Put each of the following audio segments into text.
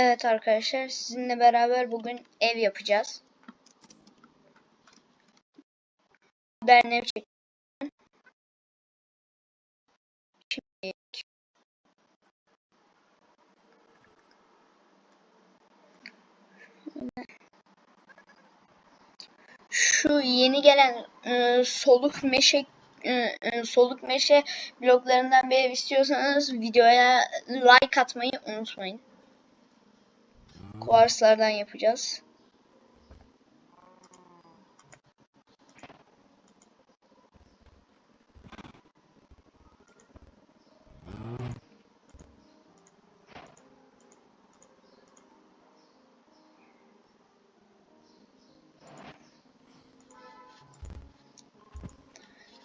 Evet arkadaşlar sizinle beraber bugün ev yapacağız. Ben ev çektim. Şimdi şu yeni gelen e, soluk meşe e, e, soluk meşe bloklarından bir ev istiyorsanız videoya like atmayı unutmayın. Kuarslardan yapacağız.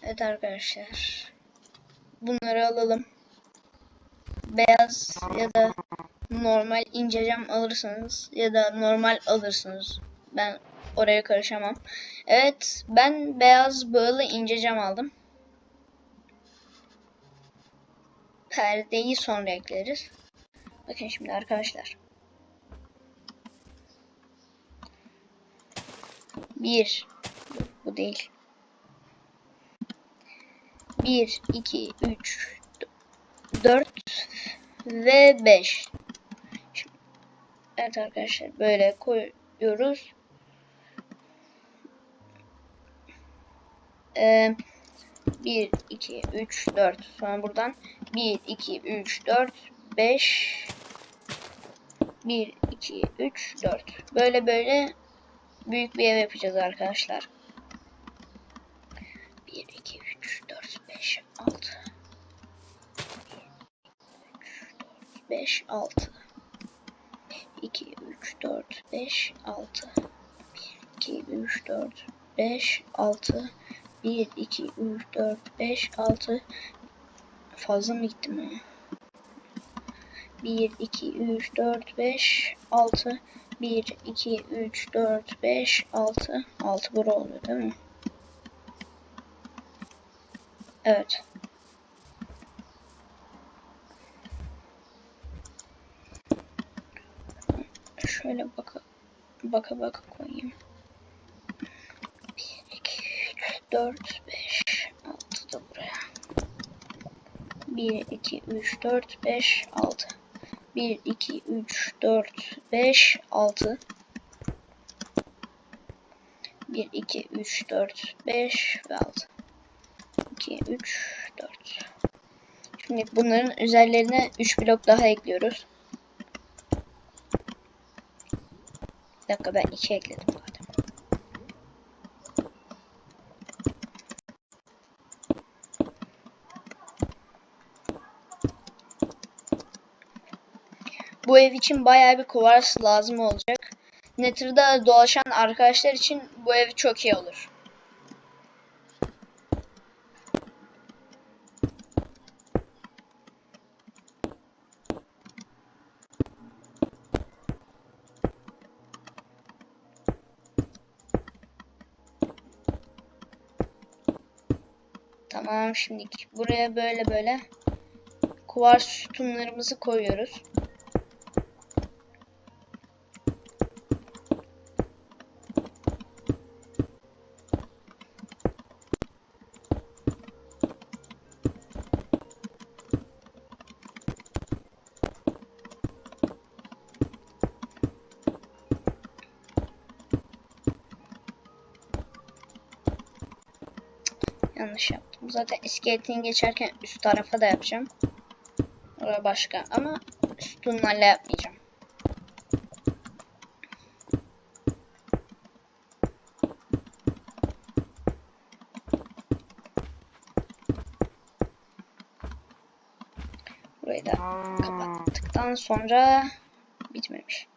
Evet arkadaşlar. Bunları alalım. Beyaz ya da normal ince cam alırsanız ya da normal alırsınız. Ben oraya karışamam. Evet ben beyaz böyle ince cam aldım. Perdeyi sonra ekleriz. Bakın şimdi arkadaşlar. Bir. Bu değil. 1, 2, 3, 4 ve 5. Evet arkadaşlar böyle koyuyoruz. Ee, 1, 2, 3, 4. Sonra buradan 1, 2, 3, 4, 5. 1, 2, 3, 4. Böyle böyle büyük bir ev yapacağız arkadaşlar. 1, 2, 3, 4, 5, 6. 5, 6. 2, 3, 4, 5, 6. 1, 2, 3, 4, 5, 6. 1, 2, 3, 4, 5, 6. Fazla mı gittim ya? 1, 2, 3, 4, 5, 6. 1, 2, 3, 4, 5, 6. 6 bura oluyor değil mi? Evet. Şöyle baka baka baka koyayım. 1, 2, 3, 4, 5, 6 da buraya. 1, 2, 3, 4, 5, 6. 1, 2, 3, 4, 5, 6. 1, 2, 3, 4, 5 ve 6. 2, 3, 4. Şimdi bunların üzerlerine 3 blok daha ekliyoruz. Bir dakika ben 2 ekledim. Bu ev için bayağı bir kuvars lazım olacak. Nether'da dolaşan arkadaşlar için bu ev çok iyi olur. Tamam şimdi buraya böyle böyle kuvars sütunlarımızı koyuyoruz. Yanlış yaptım. Zaten iskeletin geçerken üst tarafa da yapacağım. Orada başka ama sütunlarla yapmayacağım. Burayı da kapattıktan sonra bitmemiş.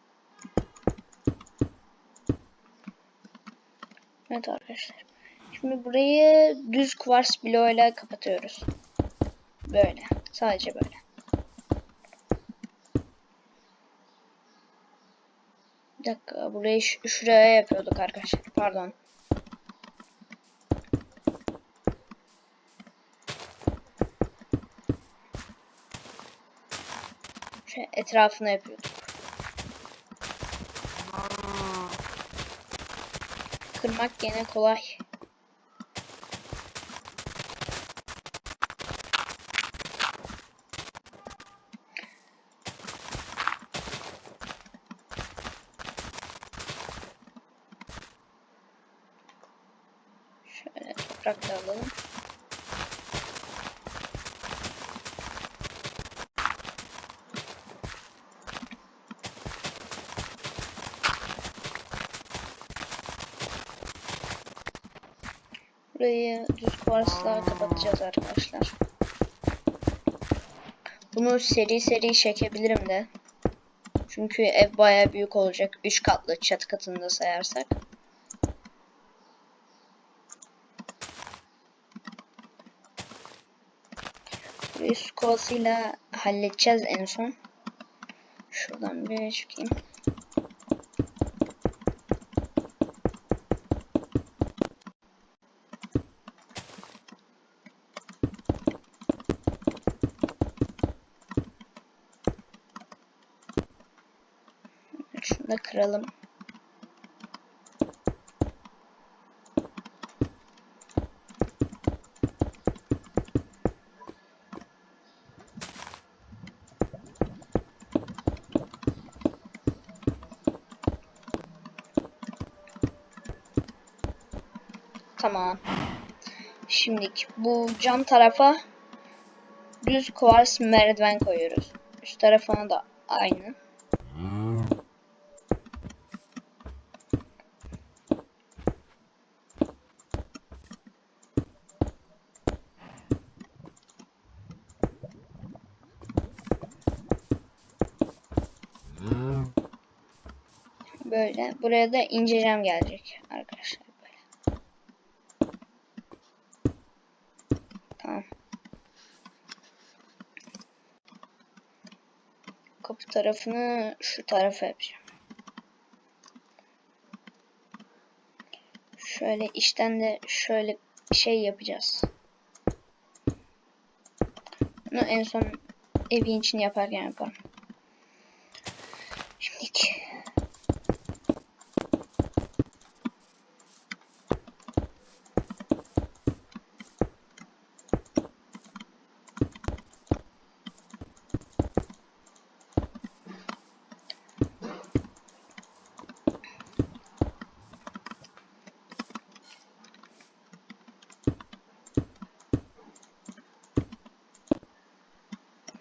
Evet arkadaşlar. Şimdi burayı düz kuvars bloğuyla kapatıyoruz. Böyle. Sadece böyle. Bir dakika. Burayı şuraya yapıyorduk arkadaşlar. Pardon. Şöyle etrafına yapıyorduk. Kırmak gene kolay. Toprak da alalım. Burayı düz kuvarsla kapatacağız arkadaşlar. Bunu seri seri çekebilirim de. Çünkü ev baya büyük olacak. 3 katlı çatı katında sayarsak. Su kovasıyla halledeceğiz en son. Şuradan bir çıkayım. Şunu da kıralım. Tamam. Şimdi bu cam tarafa düz kuvars merdiven koyuyoruz. Üst tarafına da aynı. Böyle. Buraya da ince cam gelecek arkadaşlar. Böyle. Tamam. Kapı tarafını şu tarafa yapacağım. Şöyle içten de şöyle şey yapacağız. Bunu en son evin için yaparken yaparım.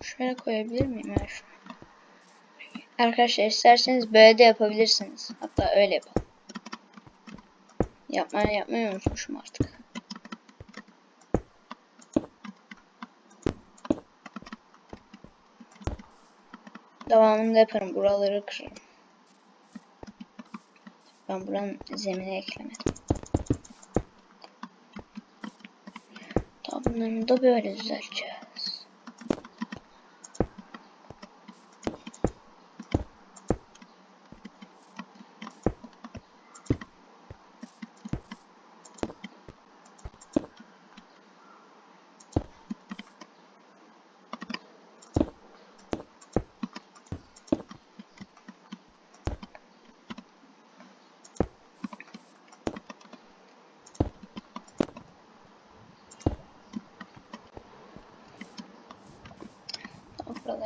Şöyle koyabilir miyim ya şunu? Arkadaşlar isterseniz böyle de yapabilirsiniz. Hatta öyle yapalım. Yapmayı yapmayı unutmuşum artık. Devamında yaparım. Buraları kırarım. Ben buranın zemini eklemedim. Daha da böyle düzelteceğiz.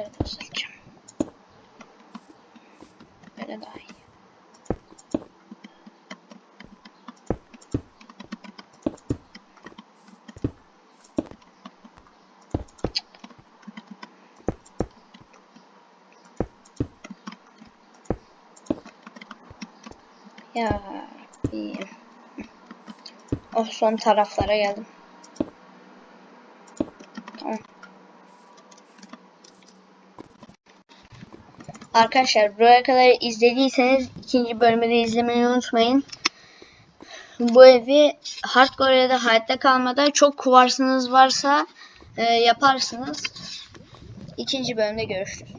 Da düzelteceğim. Böyle daha iyi. Ya iyi. Oh son taraflara geldim. Arkadaşlar buraya kadar izlediyseniz ikinci bölümü de izlemeyi unutmayın. Bu evi hardcore ya da hayatta kalmada çok kuvarsınız varsa e, yaparsınız. İkinci bölümde görüşürüz.